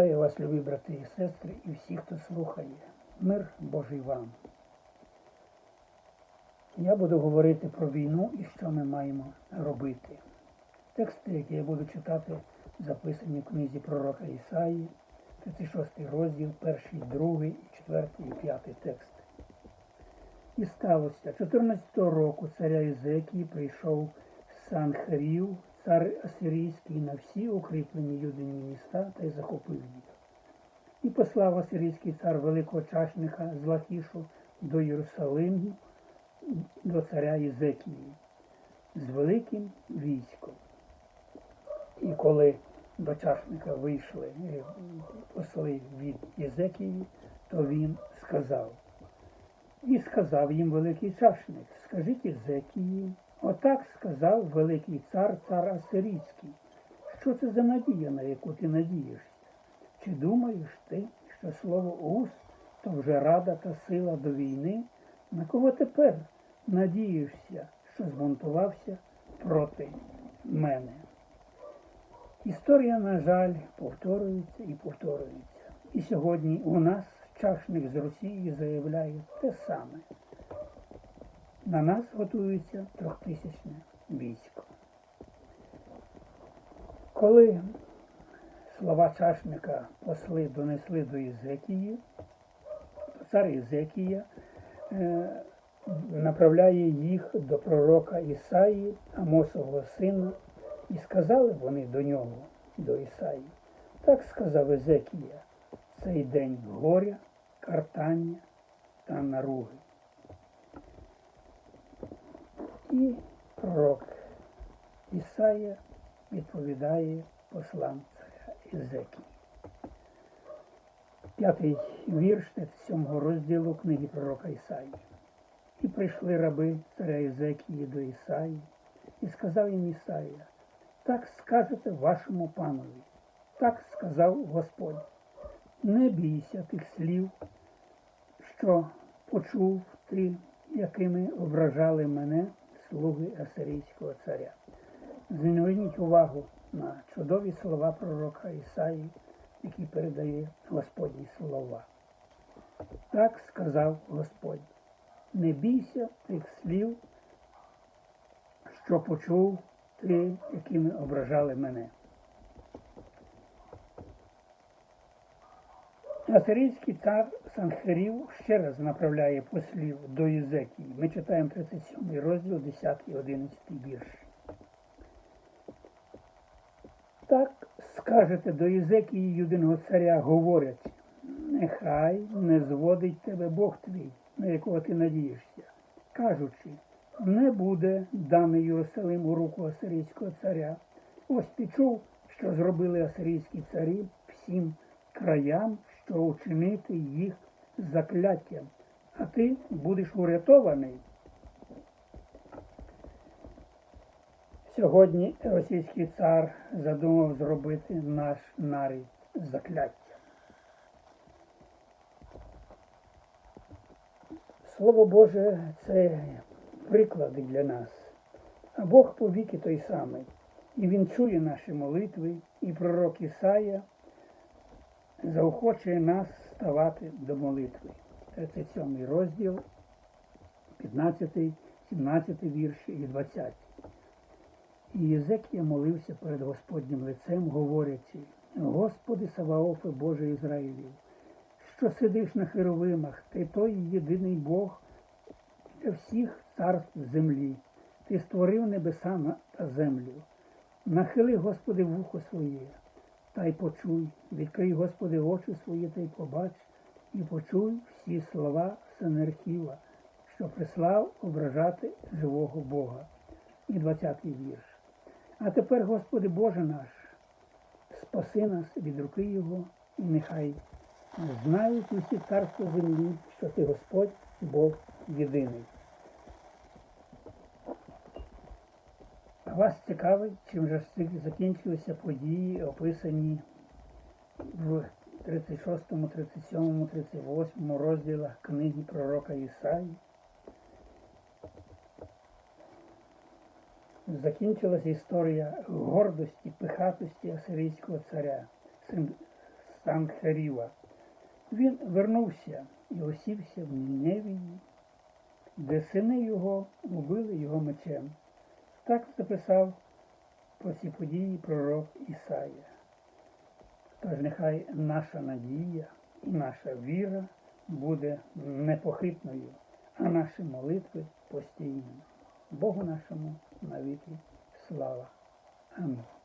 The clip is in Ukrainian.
Вітаю вас, любі брати і сестри, і всі, хто слухає. Мир Божий вам. Я буду говорити про війну і що ми маємо робити. Тексти, які я буду читати, записані в книзі пророка Ісаї, 36 розділ, 1, 2, 4 і 5 тексти. І сталося, 14-го року царя Ізекії прийшов Санхарів, цар Асирійський, на всі укріплені юдині міста та й захопив їх. І послав Асирійський цар великого чашника з Лахішу до Єрусалиму, до царя Єзекії з великим військом. І коли до чашника вийшли е, посли від Єзекії, то він сказав. І сказав їм великий чашник, скажіть Єзекії, отак сказав великий цар, цар Асирійський. Що це за надія, на яку ти надієшся? Чи думаєш ти, що слово уст то вже рада та сила до війни? На кого тепер надієшся, що змонтувався проти мене? Історія, на жаль, повторюється і повторюється. І сьогодні у нас чашник з Росії заявляє те саме. На нас готується трьохтисячне військо. Коли слова чашника посли донесли до Єзекії, цар Єзекія е, направляє їх до пророка Ісаї, Амосового сина, і сказали вони до нього, до Ісаї. Так сказав Езекія, цей день горя, картання та наруги. І пророк Ісая відповідає послам царя Ізекії. П'ятий вірш 37 розділу книги пророка Ісаї. І прийшли раби царя Ізекії до Ісаї, і сказав їм Ісаїя, так скажете вашому панові, так сказав Господь. Не бійся тих слів, що почув ти, якими ображали мене слуги Асирійського царя. Зверніть увагу на чудові слова пророка Ісаї, які передає Господні слова. Так сказав Господь. Не бійся тих слів, що почув ти, якими ображали мене. Асирійський цар Санхерів ще раз направляє послів до Єзекії. Ми читаємо 37 розділ, 10 11 вірш. Так скажете до Єзекії юдиного царя, говорять, нехай не зводить тебе Бог твій, на якого ти надієшся, кажучи, не буде даний Єрусалим у руку Асирійського царя. Ось ти чув, що зробили асирійські царі всім краям, що учинити їх закляттям, а ти будеш урятований. Сьогодні російський цар задумав зробити наш нарід закляттям. Слово Боже це приклади для нас. А Бог повіки той самий. І Він чує наші молитви, і пророк Ісая заохочує нас ставати до молитви. 37 розділ, 15, 17 вірші і 20. І Єзекія молився перед Господнім лицем, говорячи, Господи Саваофе Боже Ізраїлів, що сидиш на херовимах, ти той єдиний Бог для всіх царств землі. Ти створив небеса та землю. Нахили, Господи, вухо своє, та й почуй, відкрий, Господи, очі свої та й побач, і почуй всі слова Сенерхіва, що прислав ображати живого Бога. І 20-й вірш. А тепер, Господи Боже наш, спаси нас від руки Його, і нехай знають усі царства землі, що ти Господь Бог єдиний. Вас цікавить, чим же закінчилися події, описані в 36, 37, 38 розділах книги пророка Ісаї? Закінчилася історія гордості, пихатості асирійського царя, Сангхеріва. Він вернувся і осівся в Ніневії, де сини його убили його мечем. Так записав про ці події пророк Ісая. Тож нехай наша надія і наша віра буде непохитною, а наші молитви постійними. Богу нашому навіки слава. Амінь.